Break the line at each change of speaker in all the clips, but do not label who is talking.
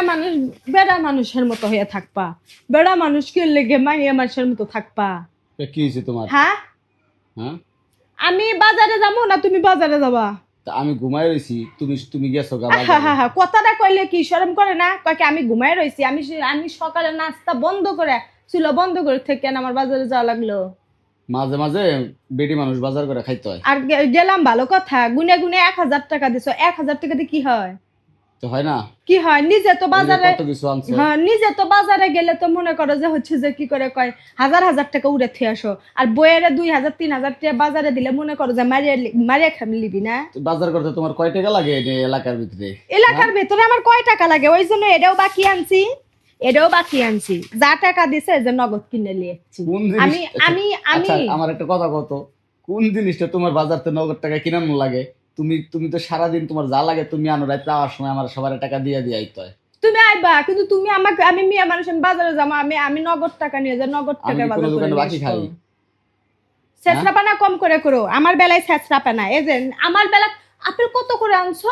বেড়া মানুষ বেড়া মানুষের মতো হয়ে থাকবা। বেড়া মানুষ কি লেগে মাইয়া মানুষের মতো থাকবা?
কি হয়েছে তোমার?
হ্যাঁ?
হ্যাঁ?
আমি বাজারে যাব না তুমি বাজারে যাবা?
তা আমি ঘুমাই রয়েছি তুমি তুমি গেছো গা
হা
বাজারে।
হা হা কথাটা কইলে কি শরম করে না? কয় আমি ঘুমাই রইছি আমি আমি সকালে নাস্তা বন্ধ করে ছিল বন্ধ করে থেকে আমার বাজারে যাওয়া লাগল?
মাঝে মাঝে বেটি মানুষ বাজার করে খাইতে হয়।
আর গেলাম ভালো কথা গুনে গুনে এক হাজার টাকা দিছো এক হাজার টাকা দিয়ে কি হয়?
তো হয় না?
কি হয়? নিজে তো বাজারে হ্যাঁ নিজে তো বাজারে গেলে তো মনে করো যে হচ্ছে যে কি করে কয় হাজার হাজার টাকা উড়ে থুয়ে আসো। আর বইয়ের দুই হাজার তিন হাজার টাকা বাজারে দিলে মনে করো যে মারিয়া লি- মারিয়া খাম লিবি না?
বাজার করতে তোমার কয় টাকা লাগে এলাকার ভিতরে?
এলাকার ভেতরে আমার কয় টাকা লাগে? ওই জন্য এটাও বাকি আনছি। এটাও বাকি আনছি। যা টাকা দিছে যে নগদ কিনে নিয়েছি আমি আমি আমি
আচ্ছা আমার একটা কথা কত কোন জিনিসটা তোমার বাজারতে নগদ টাকা কিনানো লাগে? তুমি তুমি তো সারাদিন তোমার যা লাগে তুমি আনো রাত যাওয়ার সময় আমার সবার টাকা দিয়ে দিয়ে আইতে হয়।
তুমি আইবা কিন্তু তুমি আমাকে আমি মিয়া মানুষ আমি বাজারে যাব আমি আমি নগদ টাকা নিয়ে যাই নগদ টাকা বাজার করে
বাকি খাই?
ছেঁচড়া পানা কম করে করো আমার বেলায় ছেঁচড়া পানা এই যে আমার বেলা আপেল কত করে আনছো?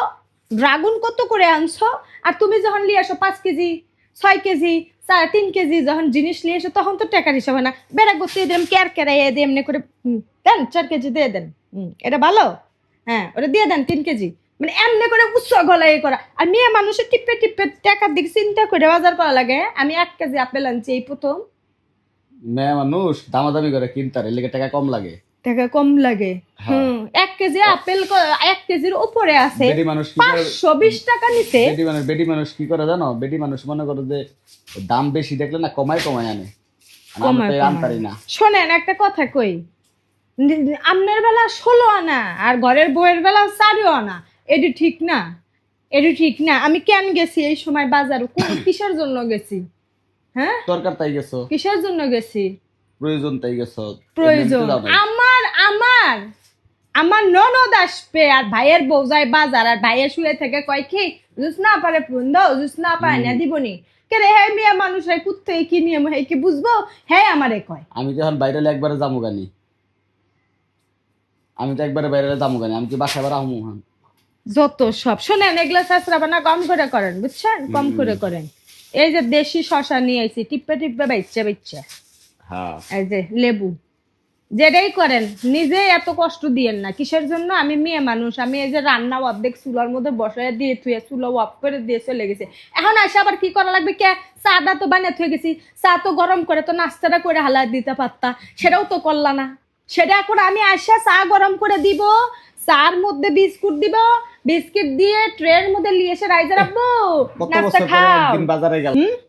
ড্রাগন কত করে আনছো? আর তুমি যখন নিয়ে আসো পাঁচ কেজি ছয় কেজি চার তিন কেজি যখন জিনিস নিয়ে এসো তখন তো টাকার হিসাব হয় না। বেড়া করতে দিলাম কেয়ার কেরাই দিয়ে এমনি করে দেন চার কেজি দিয়ে দেন। এটা ভালো? হ্যাঁ ওটা দিয়ে দেন তিন কেজি। মানে এমনি করে উচ্চ গলায় করা। আর মেয়ে মানুষের টিপে টিপে টাকার দিকে চিন্তা করে বাজার করা লাগে? আমি এক কেজি আপেল আনছি এই প্রথম।
মেয়ে মানুষ দামাদামি করে কিনতে এর লেগে টাকা কম লাগে।
টাকা কম লাগে।
হ্যাঁ।
হুম এক কেজি আপেল এক কেজির উপরে আছে।
বেটি মানুষ
পাঁচশো বিশ টাকা নিতে
বেটি মানুষ বেটি মানুষ কি করে জানো? বেটি মানুষ মনে করো যে দাম বেশি দেখলে না কমায় কমায় আনে।
কমায়
আনতারি না।
শোনেন একটা কথা কই। আপনার বেলা ষোলো আনা আর ঘরের বউয়ের বেলা চারও আনা। এটি ঠিক না এটি ঠিক না। আমি কেন গেছি এই সময় বাজার? কোন- কিসের জন্য গেছি? হ্যাঁ?
দরকার তাই গেছো।
কিসের জন্য গেছি?
প্রয়োজন তাই গেছো।
প্রয়োজন। আমার আমার আমার ননদ আসবে আর ভাইয়ের বউ যায় বাজার আর ভাইয়ের শুয়ে থেকে। কয় কি জুস না পারে ফোন দাও জুস না পারে না দিবনি। কে রে হ্যাঁ মিয়া মানুষ হয় কুত্তে কি নিয়ম হয় কি বুঝব? হ্যাঁ আমারে কয়।
আমি তো এখন বাইরে একবারে যাব গানি। আমি তো একবারে বাইরে যাব গানি আমি কি বাসা বার আহমু হ্যাঁ
যত সব। শোনেন এগুলো শাস্ত্রা বানা কম করে করেন বুঝছেন? কম করে করেন। এই যে দেশি শশা নিয়ে আইছি টিপে টিপে বাইচ্ছে বাইচ্ছে
হ্যাঁ।
এই যে লেবু। যেটাই করেন নিজে এত কষ্ট দিয়েন না। কিসের জন্য? আমি মেয়ে মানুষ আমি এই যে রান্না অর্ধেক চুলার মধ্যে বসায় দিয়ে থুয়ে চুলো অফ করে দিয়ে চলে গেছে। এখন আসে আবার কি করা লাগবে? কে? চাটা তো বানিয়ে থুয়ে গেছি। চা তো গরম করে তো নাস্তাটা করে হালা দিতে পারতা। সেটাও তো করলা না। সেটা এখন আমি আসে চা গরম করে দিব চার মধ্যে বিস্কুট দিব বিস্কিট দিয়ে ট্রের মধ্যে নিয়ে এসে রাইজে রাখব নাস্তা খাও।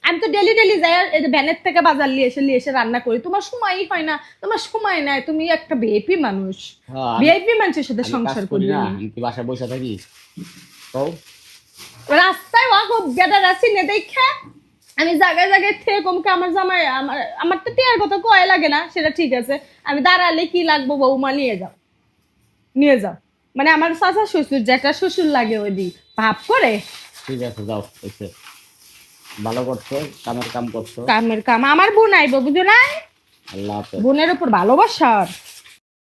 আমি তো ডেলি ডেলি যাই ভ্যানের থেকে বাজার নিয়ে এসে নিয়ে এসে রান্না করি। তোমার সময়ই হয় না তোমার সময় নাই তুমি একটা ভিআইপি মানুষ।
হ্যাঁ,
ভিআইপি মানুষের সাথে সংসার
করি না কি বাসায় বসে থাকি?
রাস্তায় ওয়াক গেদার আসি না দেখে। আমি জায়গায় জায়গায় থেকে কমকে আমার জামাই আমার আমার তো টিয়ার কথা কয় লাগে না সেটা ঠিক আছে। আমি দাঁড়ালে কি লাগবো বৌমা নিয়ে যাও। নিয়ে যাও। মানে আমার চাচা শ্বশুর যেটা শ্বশুর লাগে ওই দি ভাব করে।
ঠিক আছে যাও এসে। ভালো করছ কামের কাম করছ।
কামের কাম আমার বোন আইবো বুঝো নাই?
আল্লাহ
বোনের উপর ভালোবাসার